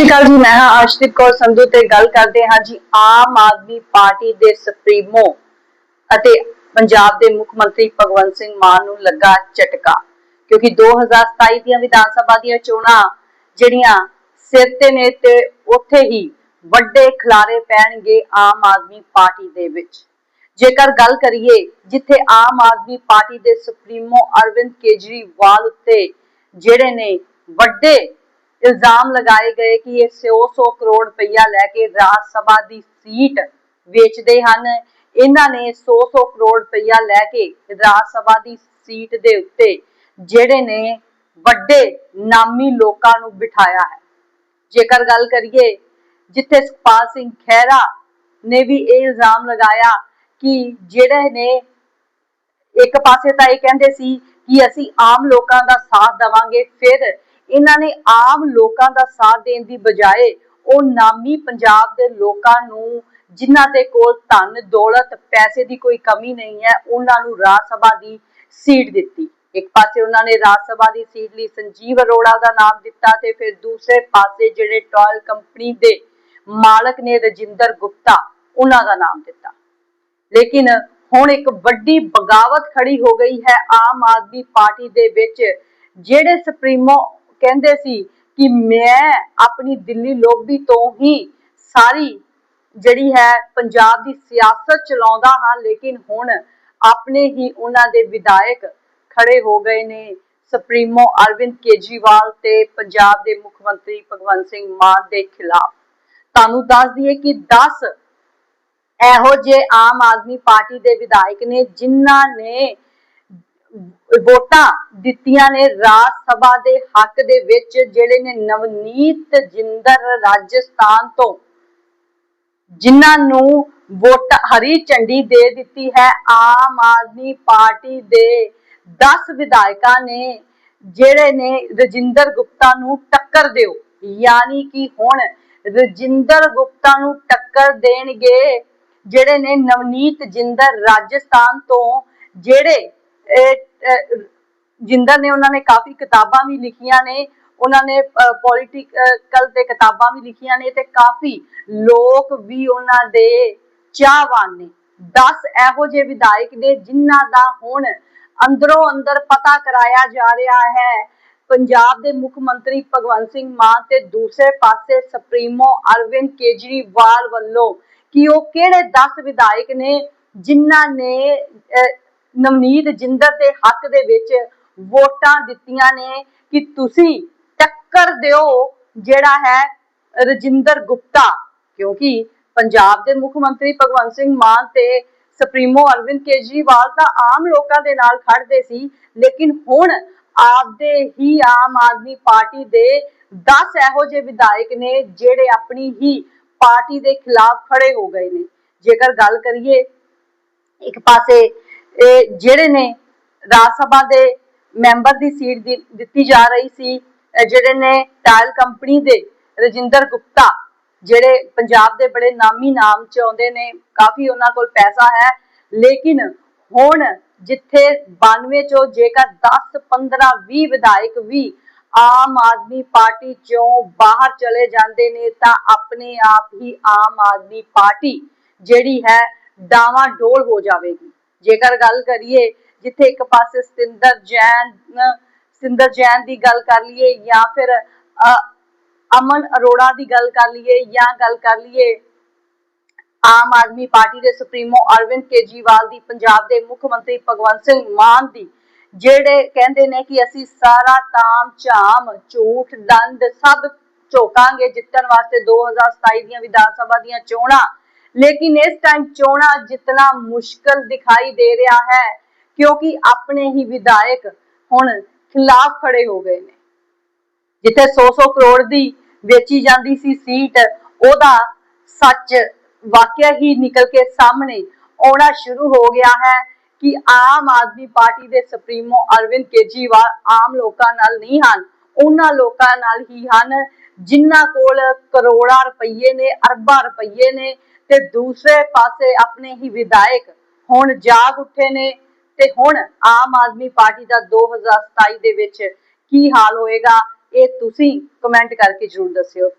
ਸ਼੍ਰੀ ਅਕਾਲ ਜੀ, ਮੈਂ ਹਾਂ ਅਰਸ਼ਦੀਪ ਕੌਰ ਸੰਧੂ ਤੇ ਗੱਲ ਕਰਦੇ ਹਾਂ ਜੀ ਆਮ ਆਦਮੀ ਪਾਰਟੀ ਦੇ ਸੁਪਰੀਮੋ ਅਤੇ ਪੰਜਾਬ ਦੇ ਮੁੱਖ ਮੰਤਰੀ ਭਗਵੰਤ ਸਿੰਘ ਮਾਨ ਨੂੰ ਲੱਗਾ ਝਟਕਾ, ਕਿਉਂਕਿ 2027 ਦੀਆਂ ਵਿਧਾਨ ਸਭਾ ਦੀਆਂ ਚੋਣਾਂ ਜਿਹੜੀਆਂ ਸਿਰ ਤੇ ਨੇ ਤੇ ਉੱਥੇ ਹੀ ਵੱਡੇ ਖਿਲਾਰੇ ਪੈਣਗੇ ਆਮ ਆਦਮੀ ਪਾਰਟੀ ਦੇ ਵਿੱਚ। ਜੇਕਰ ਗੱਲ ਕਰੀਏ ਜਿੱਥੇ ਆਮ ਆਦਮੀ ਪਾਰਟੀ ਦੇ ਸੁਪਰੀਮੋ ਅਰਵਿੰਦ ਕੇਜਰੀਵਾਲ ਉੱਤੇ ਜਿਹੜੇ ਨੇ ਵੱਡੇ ਇਲਜ਼ਾਮ ਲਗਾਏ ਗਏ ਕਿ ਇਹ 100 ਕਰੋੜ ਰੁਪਈਆ ਲੈ ਕੇ ਰਾਜ ਸਭਾ ਦੀ ਸੀਟ ਵੇਚਦੇ ਹਨ। ਇਹਨਾਂ ਨੇ 100 ਕਰੋੜ ਰੁਪਈਆ ਲੈ ਕੇ ਰਾਜ ਸਭਾ ਦੀ ਸੀਟ ਦੇ ਉੱਤੇ ਜਿਹੜੇ ਨੇ ਵੱਡੇ ਨਾਮੀ ਲੋਕਾਂ ਨੂੰ ਬਿਠਾਇਆ ਹੈ। ਜੇਕਰ ਗੱਲ ਕਰੀਏ, ਜਿੱਥੇ ਸੁਖਪਾਲ ਸਿੰਘ ਖਹਿਰਾ ਨੇ ਵੀ ਇਹ ਇਲਜ਼ਾਮ ਲਗਾਇਆ ਕਿ ਜਿਹੜੇ ਨੇ ਇੱਕ ਪਾਸੇ ਤਾਂ ਇਹ ਕਹਿੰਦੇ ਸੀ ਕਿ ਅਸੀਂ ਆਮ ਲੋਕਾਂ ਦਾ ਸਾਥ ਦਵਾਂਗੇ। ਫਿਰ ਇਹਨਾਂ ਨੇ ਆਮ ਲੋਕਾਂ ਦਾ ਸਾਥ ਦੇਣ ਦੀ ਬਜਾਏ ਉਹ ਨਾਮੀ ਪੰਜਾਬ ਦੇ ਲੋਕਾਂ ਨੂੰ, ਜਿਨ੍ਹਾਂ ਦੇ ਕੋਲ ਧਨ, ਦੌਲਤ, ਪੈਸੇ ਦੀ ਕੋਈ ਕਮੀ ਨਹੀਂ ਹੈ, ਉਹਨਾਂ ਨੂੰ ਰਾਜ ਸਭਾ ਦੀ ਸੀਟ ਦਿੱਤੀ। ਇੱਕ ਪਾਸੇ ਉਹਨਾਂ ਨੇ ਰਾਜ ਸਭਾ ਦੀ ਸੀਟ ਲਈ ਸੰਜੀਵ ਅਰੋੜਾ ਦਾ ਨਾਮ ਦਿੱਤਾ ਤੇ ਫਿਰ ਦੂਸਰੇ ਪਾਸੇ ਜਿਹੜੇ ਟਾਇਲ ਕੰਪਨੀ ਦੇ ਮਾਲਕ ਨੇ ਰਜਿੰਦਰ ਗੁਪਤਾ, ਉਹਨਾਂ ਦਾ ਨਾਮ ਦਿੱਤਾ। ਲੇਕਿਨ ਹੁਣ ਇੱਕ ਵੱਡੀ ਬਗਾਵਤ ਖੜੀ ਹੋ ਗਈ ਹੈ ਆਮ ਆਦਮੀ ਪਾਰਟੀ ਦੇ ਵਿੱਚ, ਜਿਹੜੇ ਸੁਪਰੀਮੋ ਕਹਿੰਦੇ ਸੀ ਕਿ ਮੈਂ ਆਪਣੀ ਦਿੱਲੀ ਲੋਬੀ ਤੋਂ ਹੀ ਸਾਰੀ ਜਿਹੜੀ ਹੈ ਪੰਜਾਬ ਦੀ ਸਿਆਸਤ ਚਲਾਉਂਦਾ ਹਾਂ, ਲੇਕਿਨ ਹੁਣ ਆਪਣੇ ਹੀ ਉਹਨਾਂ ਦੇ ਵਿਧਾਇਕ ਖੜੇ ਹੋ ਗਏ ਨੇ। ਸੁਪਰੀਮੋ ਅਰਵਿੰਦ ਕੇਜਰੀਵਾਲ ਤੇ ਪੰਜਾਬ ਦੇ ਮੁੱਖ ਮੰਤਰੀ ਭਗਵੰਤ ਸਿੰਘ ਮਾਨ ਦੇ ਖਿਲਾਫ। ਤੁਹਾਨੂੰ ਦੱਸ ਦਈਏ ਕਿ 10 ਇਹੋ ਜਿਹੇ ਆਮ ਆਦਮੀ ਪਾਰਟੀ ਦੇ ਵਿਧਾਇਕ ਨੇ ਜਿਨ੍ਹਾਂ ਨੇ ਵੋਟਾਂ ਦਿੱਤੀਆਂ ਨੇ ਰਾਜ ਸਭਾ ਦੇ ਹੱਕ ਦੇ ਵਿੱਚ, ਜਿਹੜੇ ਨੇ ਨਵਨੀਤ ਜਿੰਦਰ ਰਾਜਸਥਾਨ ਤੋਂ, ਜਿਨ੍ਹਾਂ ਨੂੰ ਵੋਟ ਹਰੀ ਝੰਡੀ ਦੇ ਦਿੱਤੀ ਹੈ। ਆਮ ਆਦਮੀ ਪਾਰਟੀ ਦੇ 10 ਵਿਧਾਇਕਾਂ ਨੇ, ਜਿਹੜੇ ਨੇ ਰਜਿੰਦਰ ਗੁਪਤਾ ਨੂੰ ਟੱਕਰ ਦਿਓ। ਯਾਨੀ ਕਿ ਹੁਣ ਰਜਿੰਦਰ ਗੁਪਤਾ ਨੂੰ ਟੱਕਰ ਦੇਣਗੇ ਜਿਹੜੇ ਨੇ ਨਵਨੀਤ, ਜਿੰਦਰ, ਰਾਜਸਥਾਨ ਤੋਂ ਜਿਹੜੇ ਜਿੰਦਰ ਨੇ ਉਹਨਾਂ ਨੇ ਕਾਫੀ ਕਿਤਾਬਾਂ ਵੀ ਲਿਖੀਆਂ ਨੇ, ਉਹਨਾਂ ਨੇ ਪੋਲਿਟਿਕਲ ਤੇ ਕਿਤਾਬਾਂ ਵੀ ਲਿਖੀਆਂ ਨੇ ਤੇ ਕਾਫੀ ਲੋਕ ਵੀ ਉਹਨਾਂ ਦੇ ਚਾਹਵਾਨ ਨੇ। 10 ਇਹੋ ਜਿਹੇ ਵਿਧਾਇਕ ਨੇ ਜਿਨ੍ਹਾਂ ਦਾ ਹੁਣ ਅੰਦਰੋਂ ਅੰਦਰ ਪਤਾ ਕਰਾਇਆ ਜਾ ਰਿਹਾ ਹੈ। ਪੰਜਾਬ ਦੇ ਮੁੱਖ ਮੰਤਰੀ ਭਗਵੰਤ ਸਿੰਘ ਮਾਨ ਤੇ ਦੂਸਰੇ ਪਾਸੇ ਸੁਪਰੀਮੋ ਅਰਵਿੰਦ ਕੇਜਰੀਵਾਲ ਵੱਲੋਂ ਕਿ ਉਹ ਕਿਹੜੇ 10 ਵਿਧਾਇਕ ਨੇ ਜਿਨ੍ਹਾਂ ਨੇ ਨਵਨੀਤ ਜਿੰਦਰ ਦੇ ਹੱਕ ਦੇ ਵਿੱਚ ਵੋਟਾਂ ਦਿੱਤੀਆਂ ਨੇ, ਕਿ ਤੁਸੀਂ ਟੱਕਰ ਦਿਓ ਜਿਹੜਾ ਹੈ ਰਜਿੰਦਰ ਗੁਪਤਾ। ਕਿਉਂਕਿ ਪੰਜਾਬ ਦੇ ਮੁੱਖ ਮੰਤਰੀ ਭਗਵੰਤ ਸਿੰਘ ਮਾਨ ਤੇ ਸੁਪਰੀਮੋ ਅਰਵਿੰਦ ਕੇਜਰੀਵਾਲ ਤਾਂ ਆਮ ਲੋਕਾਂ ਦੇ ਨਾਲ ਖੜਦੇ ਸੀ, ਲੇਕਿਨ ਹੁਣ ਆਪਦੇ ਹੀ ਆਮ ਆਦਮੀ ਪਾਰਟੀ ਦੇ 10 ਇਹੋ ਜਿਹੇ ਵਿਧਾਇਕ ਨੇ ਜਿਹੜੇ ਆਪਣੀ ਹੀ ਪਾਰਟੀ ਦੇ ਖਿਲਾਫ ਖੜੇ ਹੋ ਗਏ ਨੇ। ਜੇਕਰ ਗੱਲ ਕਰੀਏ ਇੱਕ ਪਾਸੇ ਜਿਹੜੇ ਨੇ ਰਾਜ ਸਭਾ ਦੇ ਮੈਂਬਰ ਦੀ ਸੀਟ ਦਿੱਤੀ ਜਾ ਰਹੀ ਸੀ ਜਿਹੜੇ ਨੇ ਟਾਇਲ ਕੰਪਨੀ ਦੇ ਰਜਿੰਦਰ ਗੁਪਤਾ, ਜਿਹੜੇ ਪੰਜਾਬ ਦੇ ਬੜੇ ਨਾਮੀ ਨਾਮ ਚ ਆਉਂਦੇ ਨੇ, ਕਾਫੀ ਉਹਨਾਂ ਕੋਲ ਪੈਸਾ ਹੈ। ਲੇਕਿਨ ਹੁਣ ਜਿੱਥੇ 92 ਚੋਂ ਜੇਕਰ 10 15 20 ਵਿਧਾਇਕ ਵੀ ਆਮ ਆਦਮੀ ਪਾਰਟੀ ਚੋਂ ਬਾਹਰ ਚਲੇ ਜਾਂਦੇ ਨੇ ਤਾਂ ਆਪਣੇ ਆਪ ਹੀ ਆਮ ਆਦਮੀ ਪਾਰਟੀ ਜਿਹੜੀ ਹੈ ਡਾਵਾ ਡੋਲ ਹੋ ਜਾਵੇਗੀ। ਜੇਕਰ ਗੱਲ ਕਰੀਏ, ਜਿੱਥੇ ਇੱਕ ਪਾਸੇ ਸਤਿੰਦਰ ਜੈਨ ਸਤਿੰਦਰ ਜੈਨ ਦੀ ਗੱਲ ਕਰ ਲਈਏ ਜਾਂ ਫਿਰ ਅਮਨ ਅਰੋੜਾ ਦੀ ਗੱਲ ਕਰ ਲਈਏ ਜਾਂ ਗੱਲ ਕਰ ਲਈਏ ਆਮ ਆਦਮੀ ਪਾਰਟੀ ਦੇ ਸੁਪਰੀਮੋ ਅਰਵਿੰਦ ਕੇਜੀਵਾਲ ਦੀ, ਪੰਜਾਬ ਦੇ ਮੁੱਖ ਮੰਤਰੀ ਭਗਵੰਤ ਸਿੰਘ ਮਾਨ ਦੀ ਜਿਹੜੇ ਕਹਿੰਦੇ ਨੇ ਕਿ ਅਸੀਂ ਸਾਰਾ ਤਾਮ ਝਾਮ, ਝੂਠ, ਦੰਦ ਸਭ ਝੋਕਾਂਗੇ ਜਿੱਤਣ ਵਾਸਤੇ 2027 ਦੀਆਂ ਵਿਧਾਨ ਸਭਾ ਦੀਆਂ ਚੋਣਾਂ। ਲੇਕਿਨ ਇਸ ਟਾਈਮ ਚੋਣਾਂ ਜਿੱਤਣਾ ਮੁਸ਼ਕਲ ਦਿਖਾਈ ਦੇ ਰਿਹਾ ਹੈ, ਕਿਉਂਕਿ ਆਪਣੇ ਹੀ ਵਿਧਾਇਕ ਹੁਣ ਖਿਲਾਫ ਖੜੇ ਹੋ ਗਏ ਨੇ। ਜਿੱਥੇ 100-100 ਕਰੋੜ ਦੀ ਵੇਚੀ ਜਾਂਦੀ ਸੀ ਸੀਟ, ਉਹਦਾ ਸੱਚ ਵਾਕਿਆ ਹੀ ਨਿਕਲ ਕੇ ਸਾਹਮਣੇ ਆਉਣਾ ਸ਼ੁਰੂ ਹੋ ਗਿਆ ਹੈ। ਕਿ ਆਮ ਆਦਮੀ ਪਾਰਟੀ ਦੇ ਸੁਪਰੀਮੋ ਅਰਵਿੰਦ ਕੇਜੀਵਾਲ ਆਮ ਲੋਕਾਂ ਨਾਲ ਨਹੀਂ ਹਨ। ਉਹਨਾਂ ਲੋਕਾਂ ਨਾਲ ਹੀ ਹਨ ਜਿਨ੍ਹਾਂ ਕੋਲ ਕਰੋੜਾਂ ਰੁਪਏ ਨੇ, ਅਰਬਾਂ ਰੁਪਏ ਨੇ ਤੇ ਦੂਸਰੇ ਪਾਸੇ ਆਪਣੇ ਹੀ ਵਿਧਾਇਕ ਹੁਣ ਜਾਗ ਉੱਠੇ ਨੇ ਤੇ ਹੁਣ ਆਮ ਆਦਮੀ ਪਾਰਟੀ ਦਾ 2027 ਦੇ ਵਿੱਚ ਕੀ ਹਾਲ ਹੋਏਗਾ, ਇਹ ਤੁਸੀਂ ਕਮੈਂਟ ਕਰਕੇ ਜਰੂਰ ਦੱਸਿਓ।